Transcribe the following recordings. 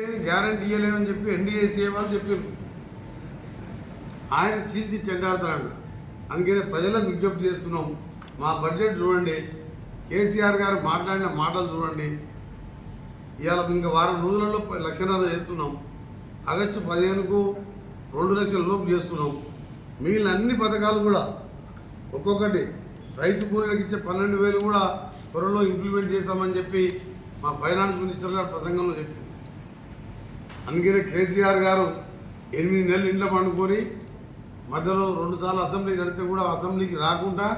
Guarantee ఇవ్వలేమని చెప్పి NDAC వాళ్ళు చెప్పారు ఆయన చీల్చి చెండాడుతున్నాడు. అందుకనే ప్రజలకు విజ్ఞప్తి చేస్తున్నాం. మా బడ్జెట్ చూడండి. కేసీఆర్ గారు మాట్లాడిన మాటలు చూడండి. ఇవాళ ఇంకా వారం రోజులలో లక్షణాలు లక్షన్నర చేస్తున్నాం. ఆగస్టు పదిహేనుకు రెండు లక్షల లోపు చేస్తున్నాం. మిగిలిన అన్ని పథకాలు కూడా ఒక్కొక్కటి. రైతు కూలీలకు ఇచ్చే పన్నెండు వేలు కూడా త్వరలో ఇంప్లిమెంట్ చేస్తామని చెప్పి మా ఫైనాన్స్ మినిస్టర్ గారు ప్రసంగంలో చెప్పారు. అందుకనే కేసీఆర్ గారు ఎనిమిది నెలలు ఇంట్లో పండుకొని మధ్యలో రెండుసార్లు అసెంబ్లీ నడితే కూడా అసెంబ్లీకి రాకుండా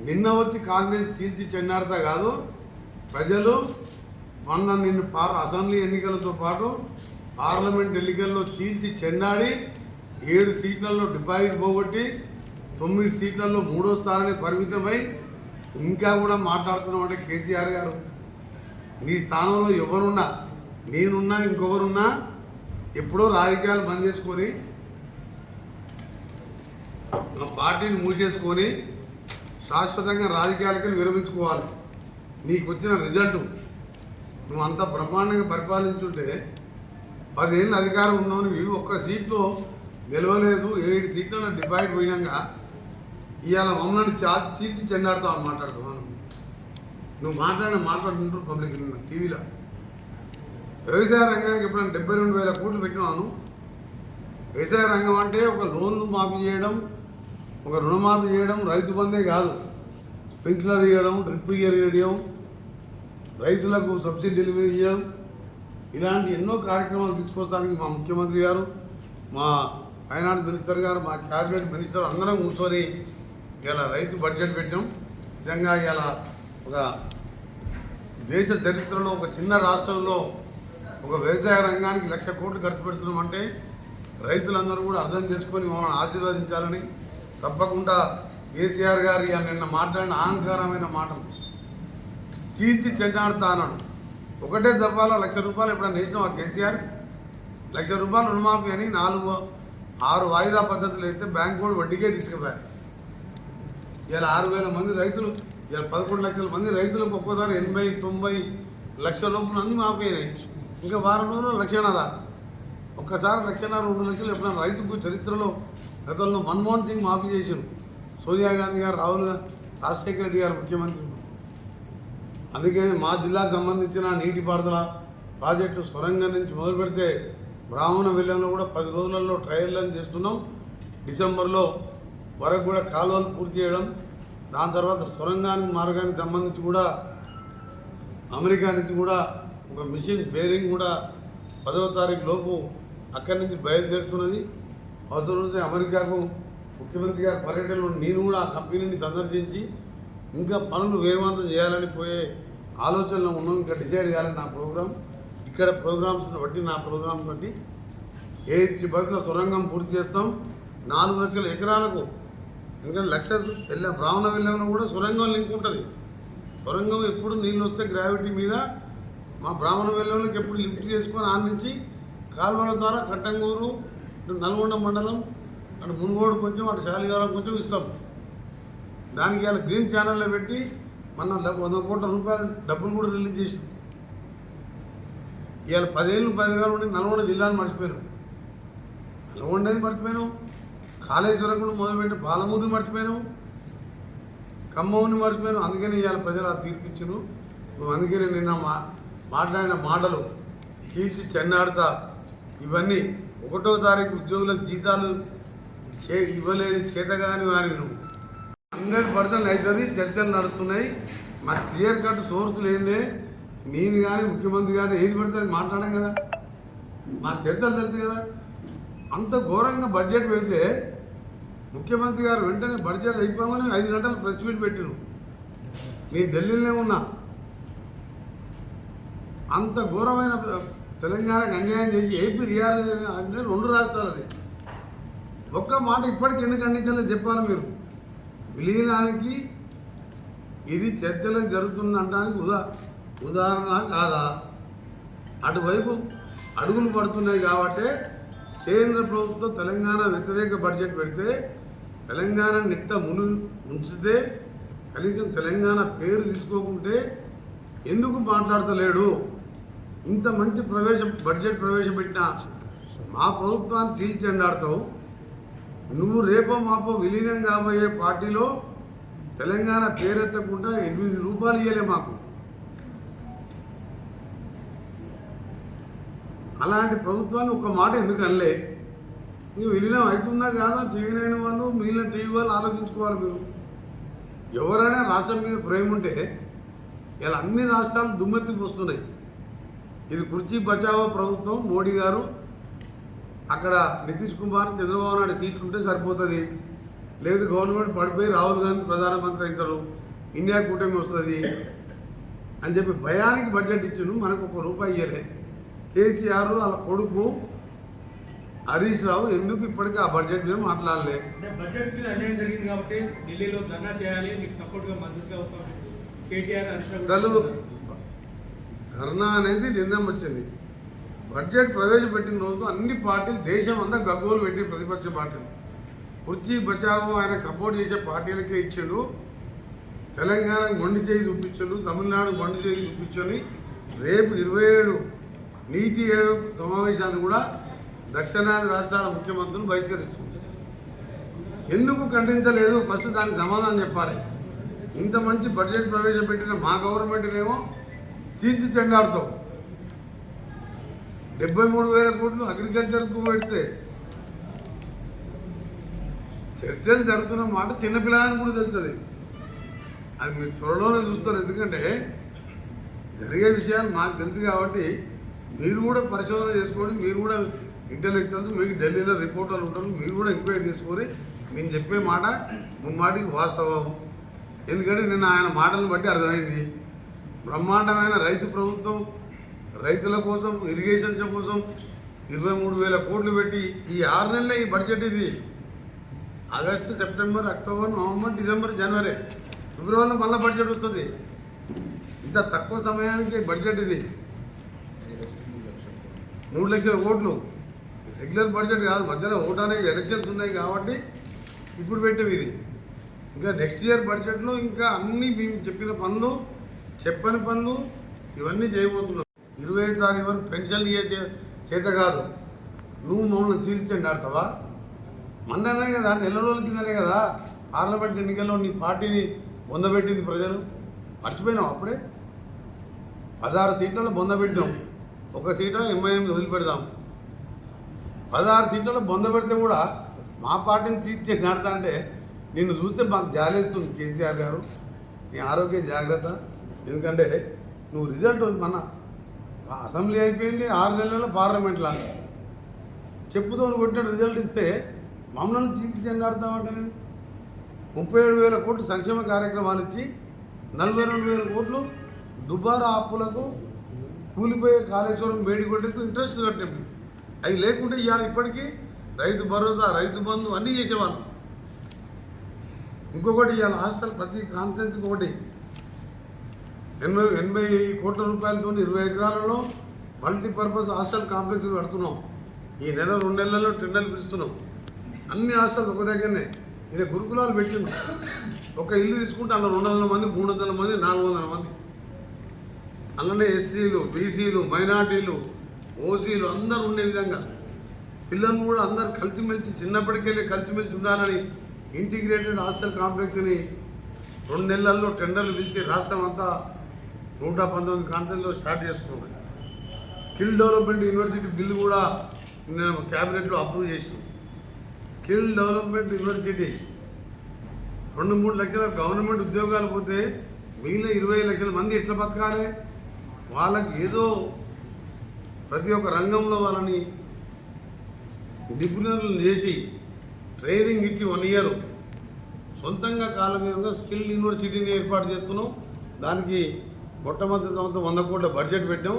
నిన్న వచ్చి కాంగ్రెస్ చీల్చి చెన్నాడతా కాదు ప్రజలు మొన్న నిన్ను పార్ అసెంబ్లీ ఎన్నికలతో పాటు పార్లమెంట్ ఎన్నికల్లో చీల్చి చెండాడి ఏడు సీట్లలో డిపాజిట్ పోగొట్టి తొమ్మిది సీట్లలో మూడో స్థానానికి పరిమితమై ఇంకా కూడా మాట్లాడుతున్నాం అంటే కేసీఆర్ గారు. నీ స్థానంలో ఎవరున్నా నేనున్నా ఇంకొకరున్నా ఎప్పుడో రాజకీయాలు బంద్ చేసుకొని పార్టీని మూసేసుకొని శాశ్వతంగా రాజకీయాలకి విరమించుకోవాలి. నీకు వచ్చిన రిజల్ట్. నువ్వు అంత బ్రహ్మాండంగా పరిపాలించుంటే పదేళ్ళు అధికారం ఉన్నావు నువ్వు ఒక్క సీట్లో నిలవలేదు. ఏడు సీట్లలో డిపాయిట్ పోయినాక ఇవాళ మమ్మల్ని చా తీసి చెండాడుతావు అని నువ్వు మాట్లాడిన మాట్లాడుతుంటారు పబ్లిక్ టీవీలో. వ్యవసాయ రంగానికి ఎప్పుడైనా డెబ్బై రెండు వేల కోట్లు పెట్టినాను. వ్యవసాయ రంగం అంటే ఒక లోన్లు మాఫీ చేయడం ఒక రుణమాఫీ చేయడం రైతు బందే కాదు. స్ప్రింక్లర్ ఇవ్వడం డ్రిప్ ఇరియడం రైతులకు సబ్సిడీలు మీద ఇవ్వడం ఇలాంటి ఎన్నో కార్యక్రమాలు తీసుకొస్తానికి మా ముఖ్యమంత్రి గారు మా ఫైనాన్స్ మినిస్టర్ గారు మా క్యాబినెట్ మినిస్టర్ అందరం కూర్చొని ఇలా రైతు బడ్జెట్ పెట్టాం. నిజంగా ఇలా ఒక దేశ చరిత్రలో ఒక చిన్న రాష్ట్రంలో ఒక వ్యవసాయ రంగానికి లక్ష కోట్లు ఖర్చు పెడుతున్నామంటే రైతులందరూ కూడా అర్థం చేసుకొని మమ్మల్ని ఆశీర్వదించాలని తప్పకుండా కేసీఆర్ గారు నిన్న మాట్లాడిన అహంకారమైన మాటలు చీల్చి చెండాడుతా అన్నాడు. ఒకటే దఫాలో లక్ష రూపాయలు ఎప్పుడైనా వేసినావా కేసీఆర్? లక్ష రూపాయలు రుణమాఫీ అని నాలుగు ఆరు వాయిదా పద్ధతులు వేస్తే బ్యాంకు కూడా వడ్డీకే తీసుకుపోయారు ఇలా ఆరు వేల మంది రైతులు ఇలా పదకొండు లక్షల మంది రైతులకు ఒక్కోసారి ఎనభై తొంభై లక్షల లోపల మాఫీ అయినాయి. ఇంకా వారం రోజులు లక్షన్నర. ఒక్కసారి లక్షన్నర రెండు లక్షలు ఎప్పుడైనా రైతుకు చరిత్రలో గతంలో మన్మోహన్ సింగ్ మాఫీ చేసారు సోనియా గాంధీ గారు రాహుల్ రాజశేఖర రెడ్డి గారు ముఖ్యమంత్రి. అందుకని మా జిల్లాకు సంబంధించిన నీటిపారుదల ప్రాజెక్టు సొరంగం నుంచి మొదలు పెడితే బ్రాహ్మణ విల్లంలో కూడా పది రోజులలో ట్రయల్లను చేస్తున్నాం. డిసెంబర్లో వరకు కూడా కాలువలు పూర్తి చేయడం దాని తర్వాత సొరంగానికి మార్గానికి సంబంధించి కూడా అమెరికా నుంచి కూడా ఒక మిషన్ బేరింగ్ కూడా పదవ తారీఖు లోపు అక్కడి నుంచి బయలుదేరుతున్నది. అవసరం అమెరికాకు ముఖ్యమంత్రి గారి పర్యటనలో నేను కూడా ఆ కంపెనీని సందర్శించి ఇంకా పనులు వేగవంతం చేయాలని పోయే ఆలోచనలో ఉన్నాం. ఇంకా డిసైడ్ కాలేదు నా ప్రోగ్రాం. ఇక్కడ ప్రోగ్రామ్స్ని బట్టి నా ప్రోగ్రాం బట్టి ఎయిటీ బస్సుల సొరంగం పూర్తి చేస్తాం. నాలుగు లక్షల ఎకరాలకు ఎందుకంటే లక్ష వెళ్ళే బ్రాహ్మణ వెళ్ళంలో కూడా సొరంగం లింక్ ఉంటుంది. సొరంగం ఎప్పుడు నీళ్ళు వస్తే గ్రావిటీ మీద మా బ్రాహ్మణ వెళ్ళంలోకి ఎప్పుడు లిఫ్ట్ చేసుకొని ఆ నుంచి కాలువల ద్వారా కట్టంగూరు నల్గొండ మండలం అటు మునుగోడు కొంచెం అటు శాలిగారం కొంచెం ఇస్తాం. దానికి ఇలా గ్రీన్ ఛానల్లో పెట్టి మన డబ్బు వంద కోట్ల రూపాయలు డబ్బులు కూడా రిలీజ్ చేసినాం ఇవాళ పదేళ్ళు పదివేల నుండి నల్గొండ జిల్లాను మర్చిపోయాను. నల్గొండది మర్చిపోయాను. కాళేశ్వరం కూడా మొదలుపెట్టి పాలమూరిని మర్చిపోయాను. ఖమ్మంని మర్చిపోయాను. అందుకనే ఇవాళ ప్రజలు ఆ తీర్పిచ్చును నువ్వు అందుకనే నిన్న మా మాట్లాడిన మాటలు తీర్చి చెన్నాడుతా. ఇవన్నీ ఒకటో తారీఖు ఉద్యోగులకు జీతాలు చే ఇవ్వలేదు చేతగాని వారి హండ్రెడ్ పర్సెంట్ అవుతుంది చర్చలు నడుస్తున్నాయి. మా క్లియర్ కట్ సోర్స్ లేదే. నేను కానీ ముఖ్యమంత్రి కానీ ఏది పడితే అది మాట్లాడాం కదా. మా చర్చలు తెలుసు కదా. అంత ఘోరంగా బడ్జెట్ పెడితే ముఖ్యమంత్రి గారు వెంటనే బడ్జెట్ అయిపోగానే ఐదు గంటలు ప్రెస్ మీట్ పెట్టిను నేను ఢిల్లీలోనే ఉన్నా. అంత ఘోరమైన తెలంగాణకు అన్యాయం చేసి ఏపీ రియాల్ అంటే రెండు రాష్ట్రాలది. అది ఒక్క మాట ఇప్పటికి ఎందుకు ఖండించాలో చెప్పాలి మీరు? విలీనానికి ఇది చర్చలు జరుగుతుందంటానికి ఉదా ఉదాహరణ కాదా? అటువైపు అడుగులు పడుతున్నాయి కాబట్టే కేంద్ర ప్రభుత్వం తెలంగాణ వ్యతిరేక బడ్జెట్ పెడితే తెలంగాణ నిట్ట మును ఉంచితే కనీసం తెలంగాణ పేరు తీసుకోకుంటే ఎందుకు మాట్లాడతలేడు? ఇంత మంచి ప్రవేశ బడ్జెట్ ప్రవేశపెట్టిన మా ప్రభుత్వాన్ని తీర్చెండాడతావు నువ్వు రేపో మాపో విలీనం కాబోయే పార్టీలో తెలంగాణ పేరెత్తకుండా ఎనిమిది రూపాయలు ఇవ్వలే మాకు. అలాంటి ప్రభుత్వాన్ని ఒక మాట ఎందుకు అనలే? ఇక విలీనం అవుతుందా కాదా? టీవీ నైన్ వాళ్ళు మిగిలిన టీవీ వాళ్ళు ఆలోచించుకోవాలి మీరు. ఎవరైనా రాష్ట్రం మీద ప్రేమ ఉంటే ఇలా అన్ని రాష్ట్రాలు దుమ్మెత్తికి వస్తున్నాయి. ఇది కుర్చీ బచావో ప్రభుత్వం మోడీ గారు. అక్కడ నితీష్ కుమార్ చంద్రబాబు నాయుడు సీట్లు ఉంటే సరిపోతుంది. లేదు గవర్నమెంట్ పడిపోయి రాహుల్ గాంధీ ప్రధానమంత్రి అవుతాడు. ఇండియా కూటమి వస్తుంది. అని చెప్పి భయానికి బడ్జెట్ ఇచ్చిండు. మనకు ఒక రూపాయి ఇయ్యలే. కేసీఆర్ వాళ్ళ కొడుకు హరీష్ రావు ఎందుకు ఇప్పటికీ ఆ బడ్జెట్ మీద మాట్లాడలే? అంటే బడ్జెట్ మీద అన్యాయం జరిగింది కాబట్టి ఢిల్లీలో ధర్నా చేయాలి. మీకు మద్దతుగా కేటీఆర్ అసలు ధర్నా అనేది నిర్ణయం వచ్చింది. బడ్జెట్ ప్రవేశపెట్టిన రోజు అన్ని పార్టీలు దేశం అంతా గగ్గోలు పెట్టి ప్రతిపక్ష పార్టీలు. కుర్చీ బచావో ఆయనకు సపోర్ట్ చేసే పార్టీలకే ఇచ్చిండు. తెలంగాణ మొండి చేయి చూపించండు తమిళనాడు మొండి చేయి చూపించని రేపు ఇరవై ఏడు నీతి ఆయోగ్ సమావేశాన్ని కూడా దక్షిణాది రాష్ట్రాల ముఖ్యమంత్రులు బహిష్కరిస్తుంది ఎందుకు ఖండించలేదు? ఫస్ట్ దానికి సమాధానం చెప్పాలి. ఇంత మంచి బడ్జెట్ ప్రవేశపెట్టిన మా గవర్నమెంట్నేమో చీల్చి చెండాడుతాం. డెబ్బై మూడు వేల కోట్లు అగ్రికల్చర్కు పెడితే చర్చలు జరుగుతున్న మాట చిన్నపిల్లని కూడా తెలుస్తుంది. అది మీరు త్వరలోనే చూస్తారు. ఎందుకంటే జరిగే విషయాలు మాకు తెలుసు కాబట్టి మీరు కూడా పరిశోధన చేసుకోండి మీరు కూడా ఇంటెలెక్చువల్స్ మీకు ఢిల్లీలో రిపోర్టర్లు ఉంటారు. మీరు కూడా ఎంక్వైరీ చేసుకొని నేను చెప్పే మాట ముమ్మాటికి వాస్తవం. ఎందుకంటే నిన్న ఆయన మాటలను బట్టి అర్థమైంది. బ్రహ్మాండమైన రైతు ప్రభుత్వం రైతుల కోసం ఇరిగేషన్ కోసం ఇరవై మూడు వేల కోట్లు పెట్టి ఈ ఆరు నెలలే ఈ బడ్జెట్ ఇది. August September October November December జనవరి ఫిబ్రవరిలో మళ్ళీ బడ్జెట్ వస్తుంది. ఇంత తక్కువ సమయానికి బడ్జెట్ ఇది. మూడు లక్షల కోట్లు. రెగ్యులర్ బడ్జెట్ కాదు మధ్యలో ఓటానికి ఎలక్షన్స్ ఉన్నాయి కాబట్టి ఇప్పుడు పెట్టేవి ఇది. ఇంకా నెక్స్ట్ ఇయర్ బడ్జెట్లో ఇంకా అన్నీ మేము చెప్పిన పనులు చెప్పని పనులు ఇవన్నీ చేయబోతున్నావు. ఇరవై ఐదు తారీఖు వరకు పెన్షన్లు ఇయ్యే చే- చేత కాదు. నువ్వు మమ్మల్ని తీర్చండి ఆడతావా మొన్ననే కదా నెల రోజుల కిందనే కదా. పార్లమెంట్ ఎన్నికల్లో నీ పార్టీని బొందబెట్టింది ప్రజలు. మర్చిపోయినావు అప్పుడే? పదహారు సీట్లలో పొందబెట్టినాం ఒక సీట ఎంఐఎం వదిలిపెడదాం. పదహారు సీట్లలో పొందబెడితే కూడా మా పార్టీని తీర్చే నడతా అంటే నిన్ను చూస్తే మాకు జాలేస్తుంది కేసీఆర్ గారు. నీ ఆరోగ్య జాగ్రత్త. ఎందుకంటే నువ్వు రిజల్ట్ మన అసెంబ్లీ అయిపోయింది ఆరు నెలల్లో లాగా చెప్పుతో కొట్టిన రిజల్ట్ ఇస్తే మమ్మల్ని చీల్చి చెండాడుతామంటే ముప్పై ఏడు వేల కోట్లు సంక్షేమ కార్యక్రమాలు ఇచ్చి నలభై రెండు వేల కోట్లు దుబారా అప్పులకు కూలిపోయే కాళేశ్వరం వేడి కొట్టేందుకు ఇంట్రెస్ట్ కట్టింది. అవి లేకుంటే ఇవాళ ఇప్పటికీ రైతు భరోసా రైతు బంధు అన్నీ చేసేవాళ్ళం. ఇంకొకటి ఇవాళ హాస్టల్ ప్రతి కాన్ఫరెన్స్కి ఒకటి ఎనభై ఎనభై కోట్ల రూపాయలతో ఇరవై ఎకరాలలో మల్టీపర్పస్ హాస్టల్ కాంప్లెక్స్ కడుతున్నాం. ఈ నెల రెండు నెలల్లో టెండర్లు పిలుస్తున్నాం. అన్ని హాస్టల్స్ ఒక దగ్గరనే. ఇక్కడ గురుకులాలు పెట్టిండు ఒక ఇల్లు తీసుకుంటే అలా రెండు వందల మంది మూడు వందల మంది నాలుగు వందల మంది. అలానే ఎస్సీలు బీసీలు మైనార్టీలు ఓసీలు అందరూ ఉండే విధంగా. పిల్లలు కూడా అందరు కలిసిమెలిసి చిన్నప్పటికెళ్ళి కలిసిమెలిసి ఉండాలని ఇంటిగ్రేటెడ్ హాస్టల్ కాంప్లెక్స్ని రెండు నెలల్లో టెండర్లు పిలిచి రాష్ట్రం అంతా నూట పంతొమ్మిది కాంట్రీలో స్టార్ట్ చేసుకున్నాం. స్కిల్ డెవలప్మెంట్ యూనివర్సిటీ బిల్లు కూడా నేను క్యాబినెట్లో అప్రూవ్ చేసినాం. స్కిల్ డెవలప్మెంట్ యూనివర్సిటీ రెండు మూడు లక్షల గవర్నమెంట్ ఉద్యోగాలు పోతే మిగిలిన ఇరవై లక్షల మంది ఎట్లా బతకాలి? వాళ్ళకి ఏదో ప్రతి ఒక్క రంగంలో వాళ్ళని నిపుణులను చేసి ట్రైనింగ్ ఇచ్చి వన్ ఇయర్. సొంతంగా కాలం స్కిల్ యూనివర్సిటీని ఏర్పాటు చేస్తున్నాం. దానికి మొట్టమొదటి సంవత్సరం వంద కోట్ల బడ్జెట్ పెట్టాం.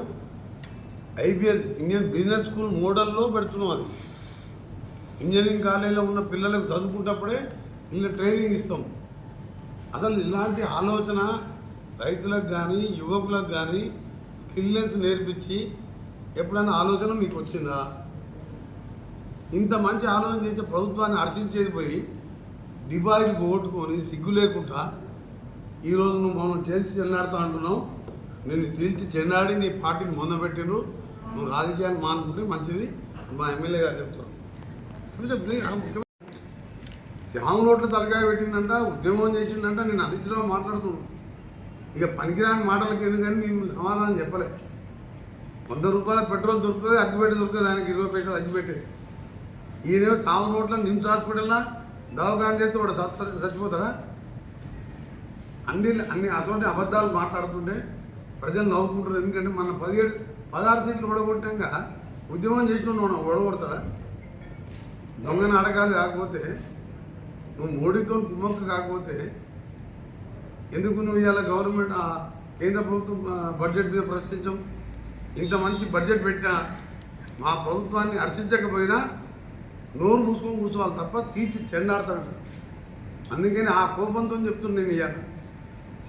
ఐబిఎస్ ఇండియన్ బిజినెస్ స్కూల్ మోడల్లో పెడుతున్నాం అది. ఇంజనీరింగ్ కాలేజీలో ఉన్న పిల్లలకు చదువుకుంటప్పుడే ఇలా ట్రైనింగ్ ఇస్తాం. అసలు ఇలాంటి ఆలోచన రైతులకు కానీ యువకులకు కానీ స్కిల్లెస్ నేర్పించి ఎప్పుడైనా ఆలోచన మీకు వచ్చిందా? ఇంత మంచి ఆలోచన చేసే ప్రభుత్వాన్ని అర్చించేది పోయి డిపాజిట్ పోగొట్టుకొని సిగ్గు లేకుండా ఈరోజు నువ్వు మమ్మల్ని తేల్చి చెన్నాడుతా అంటున్నావు. నేను తేల్చి చెన్నాడి నీ పార్టీని మొందబెట్టినరు నువ్వు రాజకీయాన్ని మానుకుంటే మంచిది మా ఎమ్మెల్యే గారు చెప్తారు. శ్యామ నోట్లు తలకాయ పెట్టిందంట ఉద్యమం చేసిందంట నేను అదిశలో మాట్లాడుతున్నాను ఇక పనికిరాని మాటలకి ఎందుకని నేను సమాధానం చెప్పలే. వంద రూపాయల పెట్రోల్ దొరుకుతుంది అగ్గిపెట్టి దొరుకుతుంది ఆయనకి ఇరవై పైసలు అగ్గిపెట్టే. ఈయన సామ నోట్ల నిమ్స్ హాస్పిటల్లా దవాఖాన చేస్తే వాడు చచ్చిపోతాడా అన్ని అన్ని అటువంటి అబద్ధాలు మాట్లాడుతుంటే ప్రజలు నవ్వుకుంటారు. ఎందుకంటే మన పదిహేడు పదహారు సీట్లు ఓడగొట్టాక ఉద్యమం చేసిన మనం ఓడగొడతాడా? దొంగ నాటకాలు కాకపోతే నువ్వు మోడీతో కుమ్మక్క కాకపోతే ఎందుకు నువ్వు ఇవాళ గవర్నమెంట్ కేంద్ర ప్రభుత్వం బడ్జెట్ మీద ప్రశ్నించాం ఇంత మంచి బడ్జెట్ పెట్టినా మా ప్రభుత్వాన్ని హర్షించకపోయినా నోరు మూసుకొని కూర్చోవాలి తప్ప తీసి చెండాడతాడు. అందుకని ఆ కోపంతో చెప్తున్నా నేను ఇవాళ.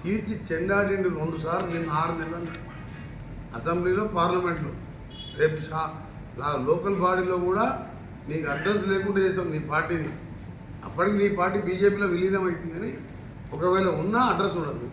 తీర్చి చెండాడిండు రెండు సార్లు నేను ఆరు నెలలు. అసెంబ్లీలో పార్లమెంట్లో. రేపు షా లా- లోకల్ బాడీలో కూడా నీకు అడ్రస్ లేకుండా చేస్తాం నీ పార్టీని. అప్పటికి నీ పార్టీ బీజేపీలో విలీనం అవుతుంది కానీ ఒకవేళ ఉన్నా అడ్రస్ ఉండదు.